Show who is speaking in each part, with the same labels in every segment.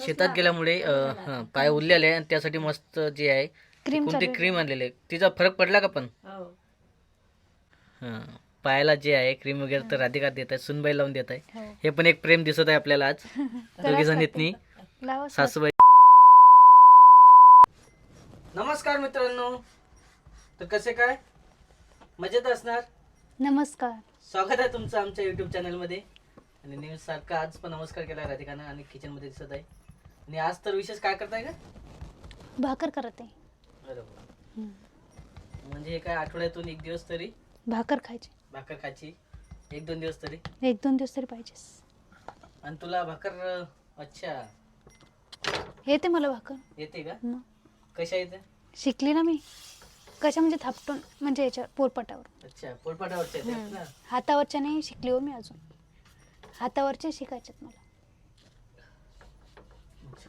Speaker 1: शेतात गेल्यामुळे अ, पाय उरलेले आहे आणि त्यासाठी मस्त जे आहे
Speaker 2: क्रीम
Speaker 1: कोणती क्रीम आणलेली आहे तिचा फरक पडला का पण?
Speaker 3: हो.
Speaker 1: हं. पायाला जे आहे क्रीम वगैरे तर राधिका देत आहे सुनबाई लावून देत आहे.
Speaker 2: हो.
Speaker 1: हे पण एक प्रेम दिसत आहे आपल्याला आज. दोघी जणीतनी सासूबाई. नमस्कार मित्रांनो. तर कसे काय? मजेत असणार?
Speaker 2: नमस्कार.
Speaker 1: स्वागत आहे तुमचं आमच्या युट्यूब चॅनलमध्ये आणि न्यूज सारखा आज पण नमस्कार केला राधिकानं आणि किचनमध्ये दिसत आहे. आणि आज तर विशेष काय करताय का
Speaker 2: भाकर करत. आहे
Speaker 1: अरे वा.
Speaker 2: हम्म.
Speaker 1: म्हणजे हे काय आठवड्यातून एक दिवस तरी?
Speaker 2: भाकर खायची.
Speaker 1: भाकर खायची? एक दोन दिवस तरी?
Speaker 2: एक दोन दिवस तरी पाहिजेस.
Speaker 1: आणि तुला भाकर अं, अच्छा.
Speaker 2: येते मला भाकर.
Speaker 1: येते का?
Speaker 2: मग.
Speaker 1: कशा येते?
Speaker 2: शिकली ना मी. कशा म्हणजे थापटून म्हणजे याच्यावर पोरपटावर
Speaker 1: अच्छा पोटपाटावरच्या येते
Speaker 2: हम्म.
Speaker 1: ना?
Speaker 2: हातावरच्या नाही शिकली हो मी अजून. हातावरचे शिकायच्यात मला.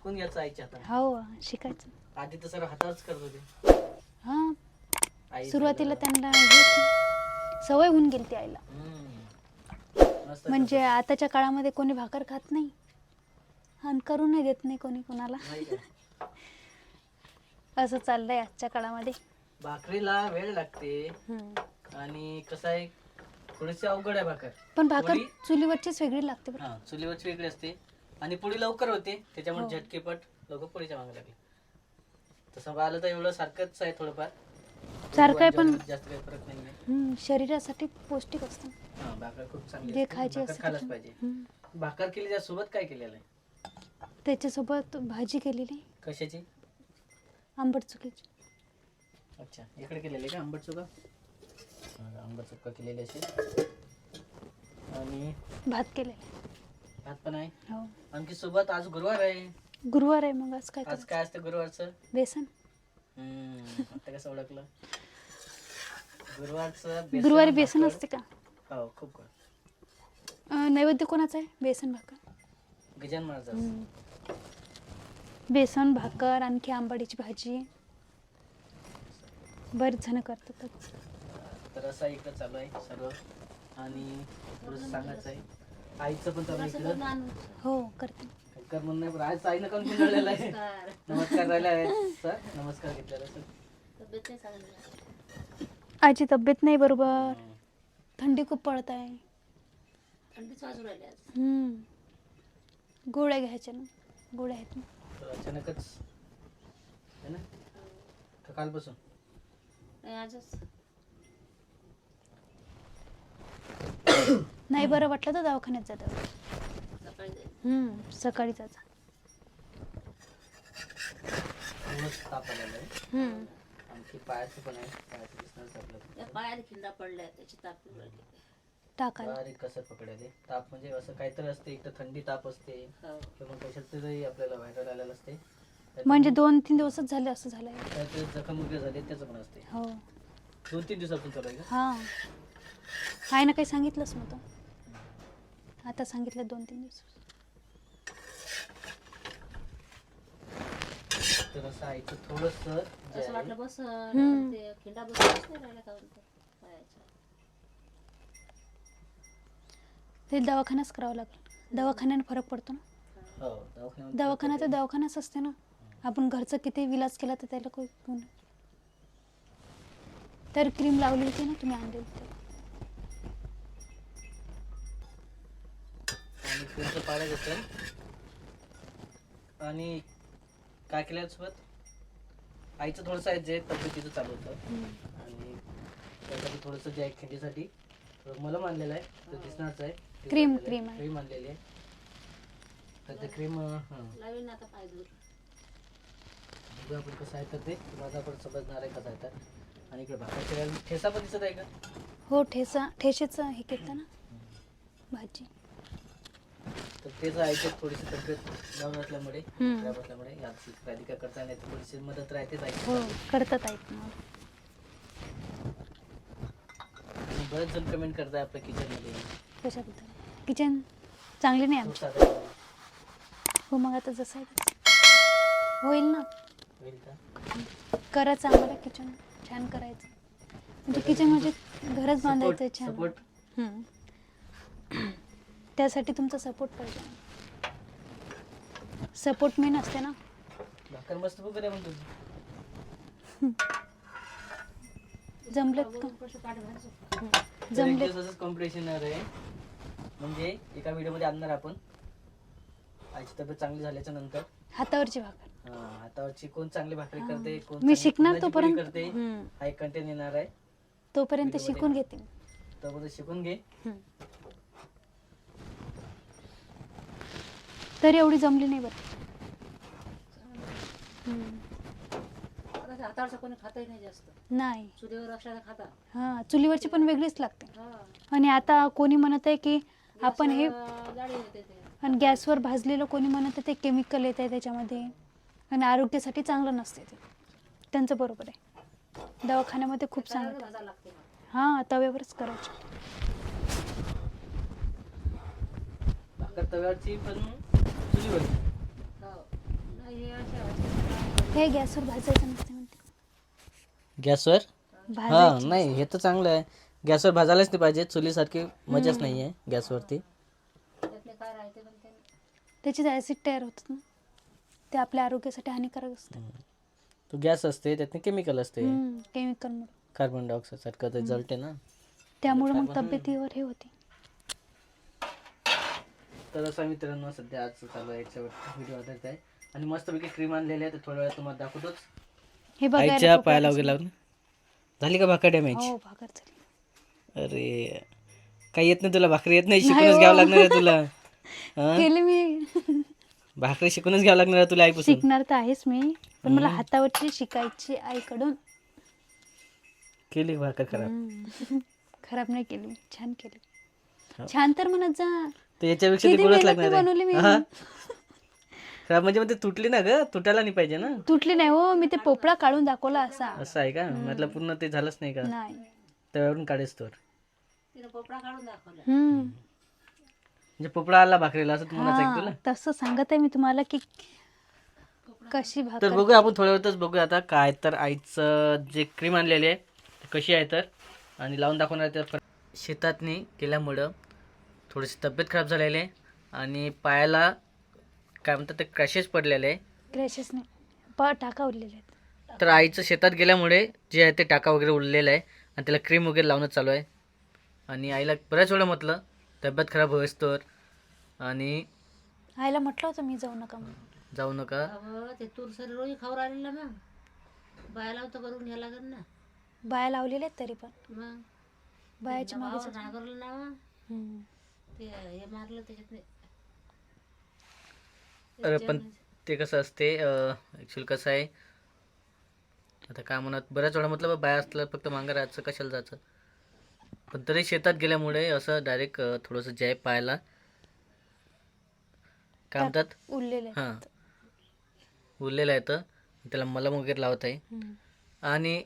Speaker 1: शिकून घ्यायचं आईच्या हाताने.
Speaker 2: हो शिकायचं.
Speaker 1: आधी तर सर्व हातावरच करत होते.
Speaker 2: हा.
Speaker 1: आई
Speaker 2: सुरुवातीला त्यांना हेच सवय होऊन गेली ती आईला.
Speaker 1: हम्म. मस्त
Speaker 2: म्हणजे आताच्या काळामध्ये कोणी भाकर खात नाही. आणि करूनही देत नाही कोणी कोणाला.
Speaker 1: नाही का?
Speaker 2: असं चाललंय आजच्या काळामध्ये.
Speaker 1: भाकरीला वेळ लागते.
Speaker 2: हम्म.
Speaker 1: आणि कसं आहे थोडीशी अवघड आहे भाकर.
Speaker 2: पण भाकर? चुलीवरचीच वेगळी लागते बरं.
Speaker 1: हा चुलीवरची वेगळी असते. आणि पोळी लवकर होते त्याच्यामुळे
Speaker 2: हो.
Speaker 1: झटकेपट लोक पोळीच्या मागे लागले. तसं पाहिलं तर एवढं सारखंच आहे थोडंफार.
Speaker 2: सारखं आहे पण
Speaker 1: जास्त काही फरक नाही आहे.
Speaker 2: हम्म, शरीरासाठी पौष्टिक असतं.
Speaker 1: हा भाकर खूप चांगली
Speaker 2: जे
Speaker 1: असते.
Speaker 2: खायचे
Speaker 1: भाकर
Speaker 2: असते
Speaker 1: खायलाच. पाहिजे.
Speaker 2: हम्म.
Speaker 1: भाकर केली त्यासोबत काय केलेलं आहे?
Speaker 2: त्याच्यासोबत भाजी केलेली.
Speaker 1: कशाची?
Speaker 2: आंबट चुकीची.
Speaker 1: अच्छा इकडे केलेली का आंबट चुका? आंबट चुका केलेली असेल आणि
Speaker 2: भात केलेला.
Speaker 1: भात पण आहे.
Speaker 2: हो.
Speaker 1: आणखी सोबत आज गुरुवार आहे.
Speaker 2: गुरुवार आहे मग आज काय
Speaker 1: आज
Speaker 2: करायचं?
Speaker 1: काय असतं गुरुवारचं?
Speaker 2: बेसन.
Speaker 1: हम्म, आता कसं ओळखलं? गुरुवारचं बेसन
Speaker 2: गुरुवारी बेसन
Speaker 1: भाकर.
Speaker 2: असते का?
Speaker 1: हो खूप गोड.
Speaker 2: अं, नैवेद्य कोणाचा आहे? बेसन भाकर.
Speaker 1: गजान महाराज.
Speaker 2: बेसन भाकर आणखी आंबाडीची भाजी. बरेच जण करतातच.
Speaker 1: तर असं इकडं चालू आहे सर्व. आणि थोडंसं सांगायचं आहे. आईचं पण चालू आहे इकडं.
Speaker 2: हो करते.
Speaker 1: कर म्हणून नाही पण आज आईनं पण गुंडळलेलं आहे? नमस्कार. राहिला आहे. सर नमस्कार घेतलेला सर.
Speaker 2: आजी तब्येत नाही बरोबर. थंडी खूप पडत आहे हम्म. गोळ्या घ्यायच्या ना. गोळ्या आहेत ना.
Speaker 1: तर अचानकच है ना? का कालपासून?
Speaker 3: नाही आजच.
Speaker 2: नाही बरं वाटलं तर दवाखान्यात जातं.
Speaker 3: सकाळी जाईल
Speaker 2: हम्म, सकाळी जायचं
Speaker 1: पूर्णच ताप आलेला आहे.
Speaker 2: हम्म.
Speaker 1: आणखी पायाचं पण आहे. पायाचं दिसणारच आपल्याला
Speaker 3: त्या पायात खिंडा पडल्या त्याची ताप येऊन राहिली
Speaker 2: टाकायला
Speaker 1: बारीक कसं पकडायले ताप म्हणजे असं काहीतरी असते एक तर थंडी ताप असते.
Speaker 3: हो.
Speaker 1: किंवा कशात तरी आपल्याला व्हायरल आलेलं असते.
Speaker 2: म्हणजे दोन तीन दिवसच झाले असं झालंय.
Speaker 1: जखम वगैरे झाले त्याचं पण असते.
Speaker 2: हो.
Speaker 1: दोन तीन दिवसातून चालू आहे का?
Speaker 2: हा. आईनं काही सांगितलंच नव्हतं आता सांगितलं दोन तीन दिवस.
Speaker 1: तर असं आईचं थोडस
Speaker 3: असं वाटलं बस
Speaker 2: हम्म.
Speaker 3: ते खिंडा बसच नाही राहिला का म्हणतो पायाच्या
Speaker 2: ते दवाखानाच करावं लागेल. दवाखान्याने फरक पडतो ना?
Speaker 1: हो
Speaker 2: दवाखाना तर दवाखानाच असते ना? आपण घरचं किती विलाज केला तर त्याला काही गुण नाही. तर क्रीम लावली होती ना तुम्ही आणली होती.
Speaker 1: तुमचं पाळ्या घेतलं आणि काय केलं सोबत आईचं थोडंसं आहे जे तब्येतीचं चालू होतं. आणि त्यासाठी थोडंसं जे आहे खिंडीसाठी थोडं मलम आणलेलं आहे ते दिसणारच आहे.
Speaker 2: Cream, cream आहे.
Speaker 1: क्रीम आणलेली आहे. तर ते क्रीम
Speaker 3: लावीन आता पाय दूर
Speaker 1: बघू आपण कसं आहे तर ते. माझा पण समजणार आहे कसं आहे तर. आणि इकडे भाकर ठेसा पण दिसत आहे का?
Speaker 2: हो ठेचा ठेचेचं हे केलं ना? भाजी.
Speaker 1: तर तेच आईची थोडीशी तब्येत डाऊन असल्यामुळे
Speaker 2: हम्म.
Speaker 1: खराब असल्यामुळे याची राधिका करता नाही थोडीशी मदत राहतेच आई
Speaker 2: हो करतात आहेत ना.
Speaker 1: आणि बरेच जण कमेंट करताय आपल्या किचनमध्ये
Speaker 2: कशाबद्दल? किचन चांगली नाही
Speaker 1: खूप
Speaker 2: आमची
Speaker 1: साधं
Speaker 2: हो मग आता जसं आहे तसं. होईल ना.
Speaker 1: होईल का?
Speaker 2: करायचं आम्हाला किचन छान करायचं. म्हणजे किचन म्हणजे घरच बांधायचं आहे छान.
Speaker 1: सपोर्ट
Speaker 2: हम्म. त्यासाठी तुमचा सपोर्ट पाहिजे. सपोर्ट मेन असते ना.
Speaker 1: भाकर मस्त मग तुझी
Speaker 2: जमलेत का? जमले
Speaker 1: असंच कॉम्पिटिशन आहे म्हणजे एका व्हिडिओमध्ये आणणार आपण. आईची तब्येत चांगली झाल्याच्यानंतर.
Speaker 2: हातावरची भाकर.
Speaker 1: हा, हातावरची कोण चांगली भाकरी करते कोण
Speaker 2: मी
Speaker 1: चांगली
Speaker 2: शिकणार
Speaker 1: पुरणाची पोळी
Speaker 2: तोपर्यंत
Speaker 1: करते
Speaker 2: हम्म.
Speaker 1: हा एक कंटेंट येणार आहे.
Speaker 2: तोपर्यंत. शिकून घेते मी.
Speaker 1: तोपर्यंत शिकून घे.
Speaker 2: हम्म. तरी एवढी जमली नाही बरं. हम्म.
Speaker 3: आता ते हातावरचं कोणी खातही नाही जास्त.
Speaker 2: नाही.
Speaker 3: चुलीवर असल्या खाता.
Speaker 2: हा चुलीवरची पण वेगळीच लागते.
Speaker 3: हा.
Speaker 2: आणि आता कोणी म्हणत आहे की आपण हे
Speaker 3: येते ते.
Speaker 2: आणि गॅसवर भाजलेलं कोणी म्हणत आहे ते केमिकल येत आहे त्याच्यामध्ये. आणि आरोग्यासाठी चांगलं नसते ते. त्यांचं बरोबर आहे. दवाखान्यामध्ये खूप
Speaker 3: लागते मग.
Speaker 2: हां तव्यावरच करायचं.
Speaker 1: भाकर पण
Speaker 3: हो.
Speaker 2: गॅसवर भाजायचं नसते म्हणते.
Speaker 1: गॅसवर? हा
Speaker 2: भाजायची.
Speaker 1: नाही हे तर चांगलं आहे. गॅसवर भाजायलाच नाही पाहिजे चुलीसारखी मजाच नाही आहे गॅसवरती.
Speaker 2: त्याची ॲसिड तयार होतात ना. ते आपल्या आरोग्यासाठी हानिकारक असते.
Speaker 1: तो गॅस असते त्यातनी केमिकल असते.
Speaker 2: केमिकलमुळे
Speaker 1: कार्बन डायऑक्साईड सारखं ते जळते ना.
Speaker 2: त्यामुळे मग तब्येतीवर हे होते.
Speaker 1: तर असं मित्रांनो सध्या आज चालू आहे याच्यावर व्हिडिओ आधारित आहे. आणि मस्तपैकी क्रीम आणलेली आहे ते थोड्या वेळात तुम्हाला दाखवतोच.
Speaker 2: हे बघायला
Speaker 1: आईच्या
Speaker 2: खूप
Speaker 1: पायाला. वगैरे लावून झाली का भाकर डॅमेज
Speaker 2: हो भाकर झाली.
Speaker 1: अरे काही येत नाही तुला? भाकरी येत नाही? शिकूनच
Speaker 2: हो.
Speaker 1: घ्यावं लागणार आहे तुला. हा?
Speaker 2: केले मी.
Speaker 1: भाकरी शिकूनच घ्यावं लागणार आहे तुला आईपासून.
Speaker 2: शिकणार तर आहेच मी पण मला हातावरची शिकायची आईकडून.
Speaker 1: केली भाकर खराब.
Speaker 2: हम्म. खराब नाही केली मी छान केली.
Speaker 1: हो.
Speaker 2: छान तर म्हणत जा.
Speaker 1: तर याच्यापेक्षा ते
Speaker 2: किती
Speaker 1: गोडच
Speaker 2: मेहनतने
Speaker 1: लागणार
Speaker 2: बनवली मी.
Speaker 1: आहे हा? खराब म्हणजे मग ते तुटली ना ग? तुटायला नाही पाहिजे ना?
Speaker 2: तुटली नाही हो मी ते पोपळा काढून दाखवला असा.
Speaker 1: असं आहे का? म्हटलं पूर्ण ते झालंच नाही का?
Speaker 2: नाही.
Speaker 1: त्यावरून काढेस तर
Speaker 3: तिने पोपडा काढून दाखवला.
Speaker 2: हम्म.
Speaker 1: म्हणजे पोपळा आला भाकरीला असं तुम्हाला
Speaker 2: हा,
Speaker 1: सांग तुला
Speaker 2: तसं सांगत आहे मी तुम्हाला की कशी
Speaker 1: तर
Speaker 2: भाकर
Speaker 1: बघूया आपण थोड्या वेळातच बघूया आता काय तर आईचं जे क्रीम आणलेली आहे ती कशी आहे तर? आणि लावून दाखवणार आहे तर शेतातनी केल्यामुळं थोडीशी तब्येत खराब झालेली आहे आणि पायाला काय म्हणतात ते क्रॅशेस पडलेले आहे.
Speaker 2: क्रॅशेस नाही. प टाका उरलेले आहेत.
Speaker 1: तर आईचं शेतात गेल्यामुळे जे आहे ते टाका वगैरे उरलेलं आहे आणि त्याला क्रीम वगैरे लावणं चालू आहे. आणि आईला बऱ्याच वेळा म्हटलं तब्येत खराब होईस तर. आणि
Speaker 2: आईला म्हटलं होतं मी जाऊ नका म्हणून.
Speaker 1: जाऊ नका.
Speaker 3: अहो ते तूर सरी रोजी खाऊ राहिली ना. मग बायाला तर करून घ्यायला लागेल ना.
Speaker 2: बाया लावलेल्या आहेत तरी पण.
Speaker 3: मग?
Speaker 2: बायाच्या मागे
Speaker 3: नांगरलं ना. मग.
Speaker 2: हम्म.
Speaker 3: ते हे मारलं त्याच्यात नाही
Speaker 1: अरे पण ते कसं असते ॲक्च्युअली कसं आहे आता काय म्हणत बऱ्याच वेळा म्हटलं बाया असलं फक्त मागं राहायचं कशाला जायचं? पण तरी शेतात गेल्यामुळे असं डायरेक्ट थोडंसं जय पाहायला काय म्हणतात. हां. उरलेलं आहे तर. त्याला मलम वगैरे लावत आहे. आणि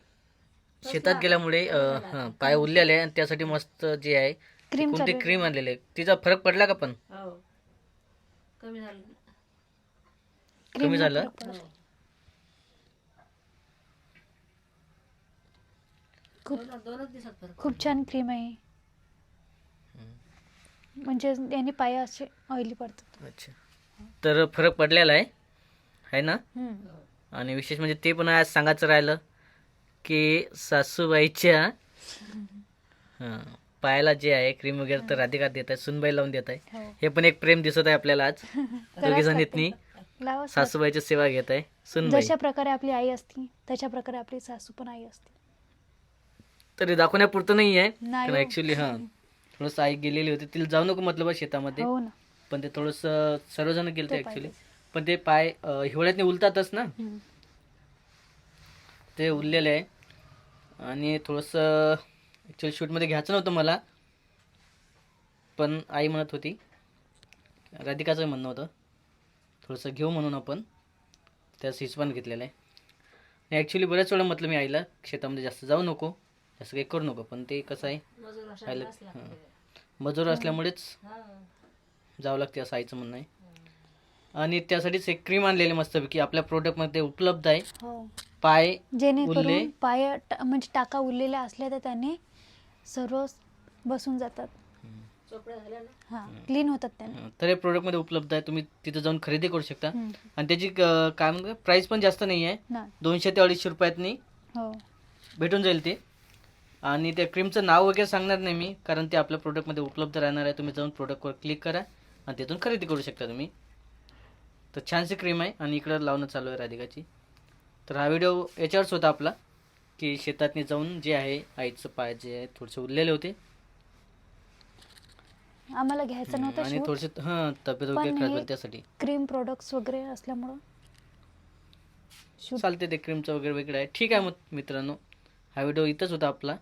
Speaker 1: शेतात गेल्यामुळे हां पाय उरलेले आहे आणि त्यासाठी मस्त जे आहे
Speaker 2: क्रीम
Speaker 1: कोणती
Speaker 2: चालू
Speaker 1: क्रीम आणलेली? आहे तिचा फरक पडला का पण?
Speaker 3: हो. कमी झालं.
Speaker 2: क्रीम
Speaker 1: कमी झालं?
Speaker 3: हो.
Speaker 2: खूप
Speaker 3: दोन- दोनच दिवसात फरक
Speaker 2: खूप छान क्रीम आहे. म्हणजे याने पाय असे ऑइली पडतात.
Speaker 1: अच्छा. तर फरक पडलेला आहे. आहे ना?
Speaker 2: हम्म.
Speaker 1: आणि विशेष म्हणजे ते पण आज सांगायचं राहिलं की सासूबाईच्या हां. पायाला जे आहे क्रीम वगैरे तर राधिका देत आहे सुनबाई लावून देत आहे.
Speaker 2: हो.
Speaker 1: हे पण एक प्रेम दिसत आहे आपल्याला आज. दोघी जणीतनी
Speaker 2: लावाच
Speaker 1: सासूबाईची सेवा घेत आहे. सुनबाई.
Speaker 2: जशा प्रकारे आपली आई असती तशा प्रकारे आपली सासू पण आई असते.
Speaker 1: तरी दाखवण्यापुरतं नाही आहे
Speaker 2: नाही हो.
Speaker 1: ऍक्च्युली हां. थोडंसं आई गेलेली होती. तिला जाऊ नको म्हटलं बा शेतामध्ये.
Speaker 2: हो ना.
Speaker 1: पण ते थोडंसं सर्वजण गेले
Speaker 2: तो
Speaker 1: ऍक्च्युली
Speaker 2: पाहिजेच.
Speaker 1: पण ते पाय अं, हिवाळ्यातनी उलतातच ना.
Speaker 2: हम्म.
Speaker 1: ते उरलेलं आहे. आणि थोडंसं ॲक्च्युली शूटमध्ये घ्यायचं नव्हतं मला. पण आई म्हणत होती राधिकाचं म्हणणं होतं. थोडंसं घेऊ म्हणून आपण. त्याच हिशोबाने घेतलेलं आहे. ॲक्च्युली बऱ्याच वेळा म्हटलं मी आईला शेतामध्ये जास्त जाऊ नको जास्त काही करू नको पण ते कसं आहे आईला
Speaker 3: असला.
Speaker 1: मजूर असल्यामुळेच
Speaker 3: हा
Speaker 1: जावं लागते असं आईचं म्हणणं आहे. आणि त्यासाठीच एक क्रीम आणलेली मस्तपैकी आपल्या प्रोडक्टमध्ये उपलब्ध आहे.
Speaker 2: हो.
Speaker 1: पाय उरले?
Speaker 2: जेणेकरून पाय टा- म्हणजे टाका उरलेल्या असल्या तर त्याने सर्व बसून जातात.
Speaker 3: कपडे झाले ना?
Speaker 2: हां क्लीन होतात त्याने.
Speaker 1: तर हे प्रोडक्टमध्ये उपलब्ध आहे तुम्ही तिथं जाऊन खरेदी करू शकता.
Speaker 2: हम्म.
Speaker 1: आणि त्याची अं, काय म्हणतात प्राईस पण जास्त नाही आहे
Speaker 2: ना.
Speaker 1: दोनशे ते अडीचशे रुपयातनी
Speaker 2: हो.
Speaker 1: भेटून जाईल ते. आणि त्या क्रीमचं नाव वगैरे सांगणार नाही मी कारण ते आपल्या प्रोडक्टमध्ये उपलब्ध राहणार आहे. तुम्ही जाऊन प्रोडक्टवर क्लिक करा आणि तिथून खरेदी करू शकता तुम्ही. तर छानशी क्रीम आहे आणि इकडं लावणं चालू आहे राधिकाची. तर हा व्हिडिओ याच्यावरच होता आपला. की शेतातनी जाऊन जे आहे आईचं पाय जे आहे थोडेसे उरलेले होते.
Speaker 2: आम्हाला घ्यायचं नव्हतं
Speaker 1: आणि
Speaker 2: शूट
Speaker 1: थोडेसे हां तब्येत वगैरे खराब
Speaker 2: हे-
Speaker 1: झाली त्यासाठी.
Speaker 2: क्रीम प्रोडक्ट्स वगैरे असल्यामुळं
Speaker 1: चालते ते क्रीमचं वगैरे वेगळं आहे. ठीक आहे मग मित्रांनो हा व्हिडिओ इथंच होता आपला.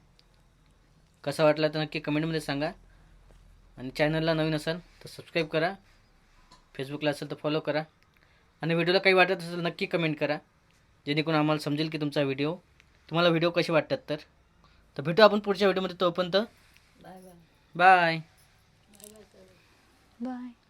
Speaker 1: कसा वाटला तर नक्की कमेंटमध्ये सांगा. आणि चॅनलला नवीन असाल तर सबस्क्राईब करा. फेसबुकला असेल तर फॉलो करा. आणि व्हिडिओला काही वाटत असेल तर नक्की कमेंट करा. जेणेकरून आम्हाला समजेल की तुमचा व्हिडिओ तुम्हाला व्हिडिओ कसे वाटतात तर? तर भेटू आपण पुढच्या व्हिडिओमध्ये तोपर्यंत.
Speaker 3: Bye bye
Speaker 1: bye
Speaker 2: bye